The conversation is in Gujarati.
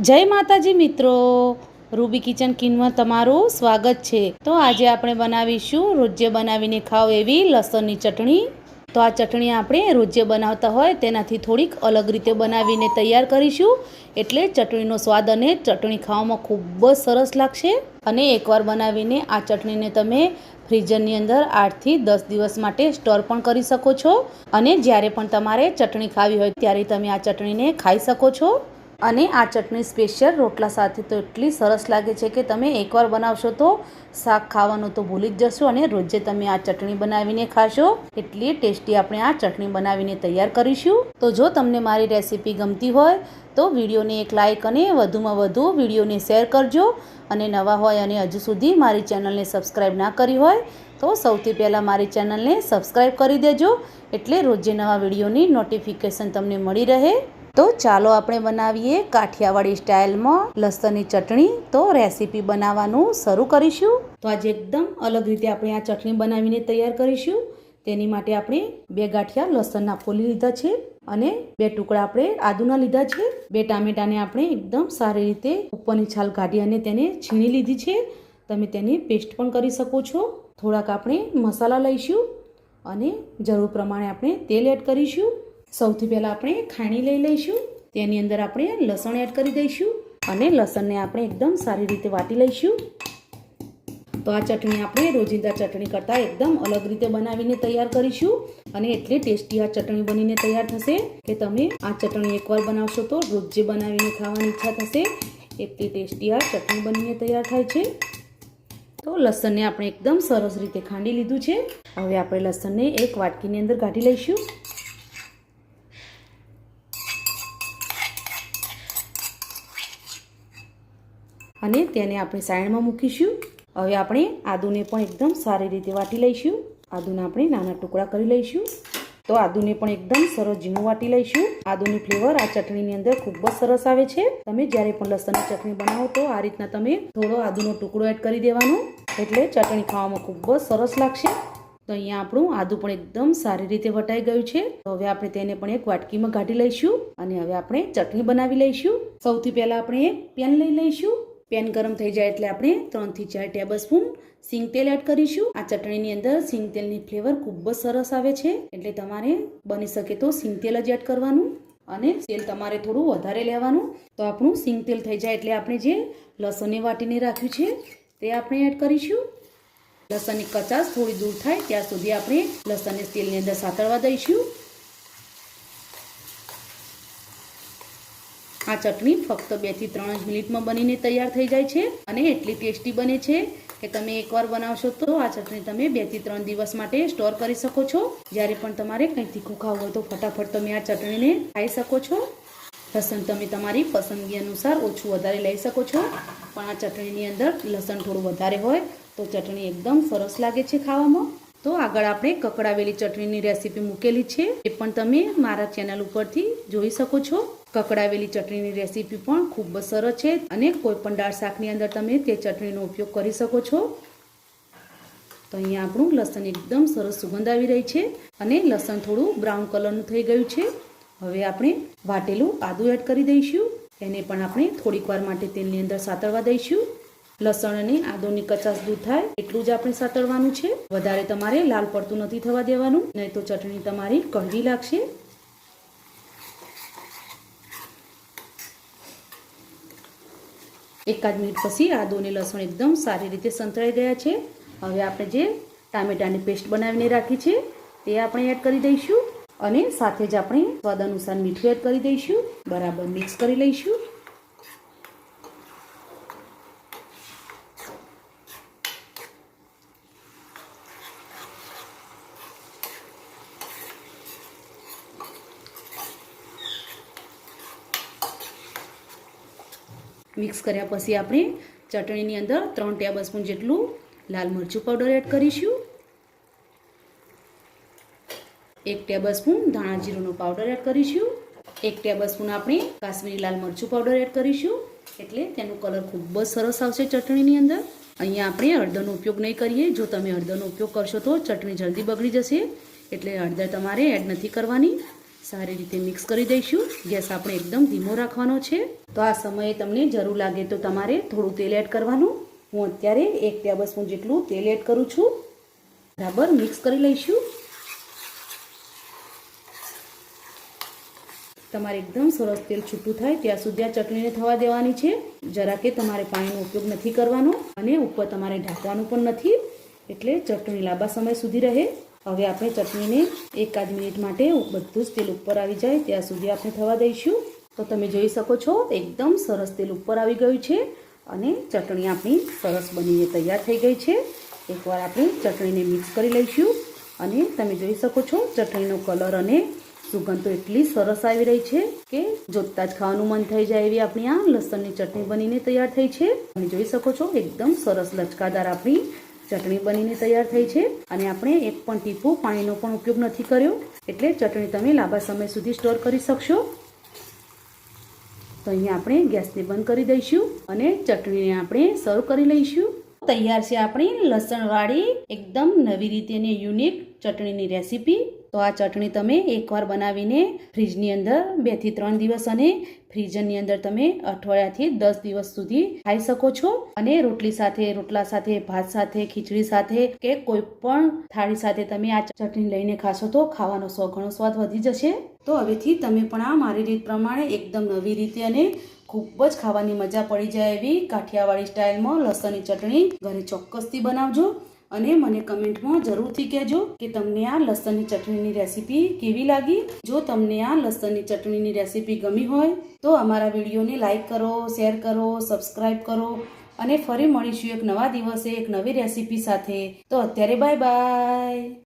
જય માતાજી મિત્રો. રૂબી કિચન કિનમાં તમારું સ્વાગત છે. તો આજે આપણે બનાવીશું રોજે બનાવીને ખાવ એવી લસણની ચટણી. તો આ ચટણી આપણે રોજે બનાવતા હોય તેનાથી થોડીક અલગ રીતે બનાવીને તૈયાર કરીશું. એટલે ચટણીનો સ્વાદ અને ચટણી ખાવામાં ખૂબ જ સરસ લાગશે. અને એકવાર બનાવીને આ ચટણીને તમે ફ્રીઝરની અંદર આઠથી દસ દિવસ માટે સ્ટોર પણ કરી શકો છો. અને જ્યારે પણ તમારે ચટણી ખાવી હોય ત્યારે તમે આ ચટણીને ખાઈ શકો છો. અને આ ચટણી સ્પેશિયલ રોટલા સાથે તો એટલી સરસ લાગે છે કે તમે એકવાર બનાવશો તો શાક ખાવાનું તો ભૂલી જ જશો અને રોજે તમે આ ચટણી બનાવીને ખાશો. એટલી ટેસ્ટી આપણે આ ચટણી બનાવીને તૈયાર કરીશું. તો જો તમને મારી રેસીપી ગમતી હોય તો વિડીયોને એક લાઇક અને વધુમાં વધુ વિડીયોને શેર કરજો. અને નવા હોય અને હજુ સુધી મારી ચેનલને સબસ્ક્રાઈબ ના કરી હોય તો સૌથી પહેલાં મારી ચેનલને સબસ્ક્રાઈબ કરી દેજો. એટલે રોજે નવા વિડીયોની નોટિફિકેશન તમને મળી રહે. તો ચાલો આપણે બનાવીએ કાઠિયાવાડી સ્ટાઇલમાં લસણની ચટણી. તો રેસીપી બનાવવાનું શરૂ કરીશું. તો આજે એકદમ અલગ રીતે આપણે આ ચટણી બનાવીને તૈયાર કરીશું. તેની માટે આપણે બે ગાંઠિયા લસણના ફોલી લીધા છે અને બે ટુકડા આપણે આદુના લીધા છે. બે ટામેટાને આપણે એકદમ સારી રીતે ઉપરની છાલ કાઢી અને તેને છીણી લીધી છે. તમે તેની પેસ્ટ પણ કરી શકો છો. થોડાક આપણે મસાલા લઈશું અને જરૂર પ્રમાણે આપણે તેલ એડ કરીશું. સૌથી પહેલાં આપણે ખાણી લઈ લઈશું. તેની અંદર આપણે લસણ એડ કરી દઈશું અને લસણને આપણે એકદમ સારી રીતે વાટી લઈશું. તો આ ચટણી આપણે રોજિંદા ચટણી કરતાં એકદમ અલગ રીતે બનાવીને તૈયાર કરીશું. અને એટલી ટેસ્ટી આ ચટણી બનીને તૈયાર થશે કે તમે આ ચટણી એકવાર બનાવશો તો રોજે બનાવીને ખાવાની ઈચ્છા થશે. એટલી ટેસ્ટી આ ચટણી બનીને તૈયાર થાય છે. તો લસણને આપણે એકદમ સરસ રીતે ખાંડી લીધું છે. હવે આપણે લસણને એક વાટકીની અંદર કાઢી લઈશું. અને તેને આપણે સાઈડમાં મૂકીશું. હવે આપણે આદુને પણ એકદમ સારી રીતે વાટી લઈશું. આદુના આપણે નાના ટુકડા કરી લઈશું. તો આદુને પણ એકદમ સરસ ઝીણું વાટી લઈશું. આદુની ફ્લેવર આ ચટણીની અંદર ખૂબ જ સરસ આવે છે. તમે જ્યારે પણ લસણની ચટણી બનાવો તો આ રીતના તમે થોડો આદુનો ટુકડો એડ કરી દેવાનો. એટલે ચટણી ખાવામાં ખૂબ જ સરસ લાગશે. તો અહીંયા આપણું આદુ પણ એકદમ સારી રીતે વટાઈ ગયું છે. તો હવે આપણે તેને પણ એક વાટકીમાં કાઢી લઈશું. અને હવે આપણે ચટણી બનાવી લઈશું. સૌથી પહેલાં આપણે એક પેન લઈ લઈશું. પેન ગરમ થઈ જાય એટલે આપણે ત્રણથી ચાર ટેબલ સ્પૂન સિંગ તેલ એડ કરીશું. આ ચટણીની અંદર સિંગ તેલની ફ્લેવર ખૂબ જ સરસ આવે છે. એટલે તમારે બની શકે તો સિંગ તેલ જ એડ કરવાનું અને તેલ તમારે થોડું વધારે લેવાનું. તો આપણું સિંગ તેલ થઈ જાય એટલે આપણે જે લસણને વાટીને રાખ્યું છે તે આપણે એડ કરીશું. લસણની કચાશ થોડી દૂર થાય ત્યાં સુધી આપણે લસણને તેલની અંદર સાતળવા દઈશું. આ ચટણી ફક્ત બેથી ત્રણ જ મિનિટમાં બનીને તૈયાર થઈ જાય છે અને એટલી ટેસ્ટી બને છે કે તમે એકવાર બનાવશો તો આ ચટણી તમે બેથી ત્રણ દિવસ માટે સ્ટોર કરી શકો છો. જ્યારે પણ તમારે કંઈ તીખું ખાવું હોય તો ફટાફટ તમે આ ચટણીને ખાઈ શકો છો. લસણ તમે તમારી પસંદગી અનુસાર ઓછું વધારે લઈ શકો છો. પણ આ ચટણીની અંદર લસણ થોડું વધારે હોય તો ચટણી એકદમ સરસ લાગે છે ખાવામાં. તો આગળ આપણે કકડાવેલી ચટણીની રેસીપી મૂકેલી છે. એ પણ તમે મારા ચેનલ ઉપરથી જોઈ શકો છો. કકડાવેલી ચટણીની રેસીપી પણ ખૂબ જ સરસ છે અને કોઈ પણ દાળ શાકની અંદર તમે તે ચટણીનો ઉપયોગ કરી શકો છો. તો અહીંયા આપણું લસણ એકદમ સરસ સુગંધ આવી રહી છે અને લસણ થોડું બ્રાઉન કલરનું થઈ ગયું છે. હવે આપણે વાટેલું આદું એડ કરી દઈશું. એને પણ આપણે થોડીક વાર માટે તેલની અંદર સાતળવા દઈશું. લસણ અને આદોની કચાસ દૂર થાય, એટલું જ આપણે સાતળવાનું છે. વધારે તમારે લાલ પડતું નથી થવા દેવાનું, નહીં તો ચટણી તમારી કડવી લાગશે. એકાદ મિનિટ પછી આદુ અને લસણ એકદમ સારી રીતે સંતળાઈ ગયા છે. હવે આપણે જે ટામેટાની પેસ્ટ બનાવીને રાખી છે, તે આપણે એડ કરી દઈશું. અને સાથે જ આપણે સ્વાદ અનુસાર મીઠું એડ કરી દઈશું. બરાબર મિક્સ કરી લઈશું. મિક્સ કર્યા પછી આપણે ચટણીની અંદર ત્રણ ટેબલ સ્પૂન જેટલું લાલ મરચું પાવડર એડ કરીશું. એક ટેબલ સ્પૂન ધાણા જીરુંનો પાવડર એડ કરીશું. એક ટેબલ સ્પૂન આપણે કાશ્મીરી લાલ મરચું પાવડર એડ કરીશું. એટલે તેનો કલર ખૂબ જ સરસ આવશે ચટણીની અંદર. અહીંયા આપણે હળદરનો ઉપયોગ નહીં કરીએ. જો તમે હળદરનો ઉપયોગ કરશો તો ચટણી જલ્દી બગડી જશે. એટલે હળદર તમારે એડ નથી કરવાની. સારી રીતે મિક્સ કરી દઈશું. ગેસ આપણે એકદમ ધીમો રાખવાનો છે. તો આ સમયે તમને જરૂર લાગે તો તમારે થોડું તેલ એડ કરવાનું. હું અત્યારે એક ટેબલ સ્પૂન જેટલું તેલ એડ કરું છું. બરાબર, મિક્સ કરી લઈશું. તમારે એકદમ સરસ તેલ છૂટું થાય ત્યાં સુધી આ ચટણીને થવા દેવાની છે. જરા કે તમારે પાણીનો ઉપયોગ નથી કરવાનો અને ઉપર તમારે ઢાંકવાનું પણ નથી. એટલે ચટણી લાંબા સમય સુધી રહે. હવે આપણે ચટણીને એકાદ મિનિટ માટે બધું જ તેલ ઉપર આવી જાય. ત્યાં સુધી આપણે થવા દઈશું. તો તમે જોઈ શકો છો, એકદમ સરસ તેલ ઉપર આવી ગયું છે અને ચટણી આપણી સરસ બનીને તૈયાર થઈ ગઈ છે. એકવાર આપણે ચટણીને મિક્સ કરી લઈશું અને તમે જોઈ શકો છો, ચટણીનો કલર અને સુગંધ તો એટલી સરસ આવી રહી છે કે જોતા જ ખાવાનું મન થઈ જાય એવી આપણી આ લસણની ચટણી બનીને તૈયાર થઈ છે. તમે જોઈ શકો છો, એકદમ સરસ લચકાદાર આપણી ચટણી બનીને તૈયાર થઈ છે અને આપણે એક પણ ટીપું પાણીનો પણ ઉપયોગ નથી કર્યો. એટલે ચટણી તમે લાંબા સમય સુધી સ્ટોર કરી શકશો. તો અહીંયા આપણે ગેસને બંધ કરી દઈશું અને ચટણીને આપણે સર્વ કરી લઈશું. તૈયાર છે આપણી લસણવાળી એકદમ નવી રીતે યુનિક ચટણીની રેસીપી. તો આ ચટણી તમે એકવાર બનાવીને ફ્રીજની અંદર બેથી ત્રણ દિવસ અને ફ્રીઝરની અંદર તમે અઠવાડિયાથી દસ દિવસ સુધી ખાઈ શકો છો. અને રોટલી સાથે, રોટલા સાથે, ભાત સાથે, ખીચડી સાથે કે કોઈ પણ થાળી સાથે તમે આ ચટણી લઈને ખાશો તો ખાવાનો સો ઘણો સ્વાદ વધી જશે. તો હવેથી તમે પણ આ મારી રીત પ્રમાણે એકદમ નવી રીતે અને ખૂબ જ ખાવાની મજા પડી જાય એવી કાઠિયાવાડી સ્ટાઇલમાં લસણની ચટણી ઘરે ચોક્કસથી બનાવજો. અને મને કમેન્ટમાં જરૂરથી કહેજો કે તમને આ લસણની ચટણીની રેસીપી કેવી લાગી? જો તમને આ લસણની ચટણીની રેસીપી ગમી હોય, તો અમારા વિડીયોને લાઈક કરો, શેર કરો સબસ્ક્રાઈબ કરો અને ફરી મળીશું એક નવા દિવસે એક નવી રેસીપી સાથે. તો અત્યારે બાય બાય.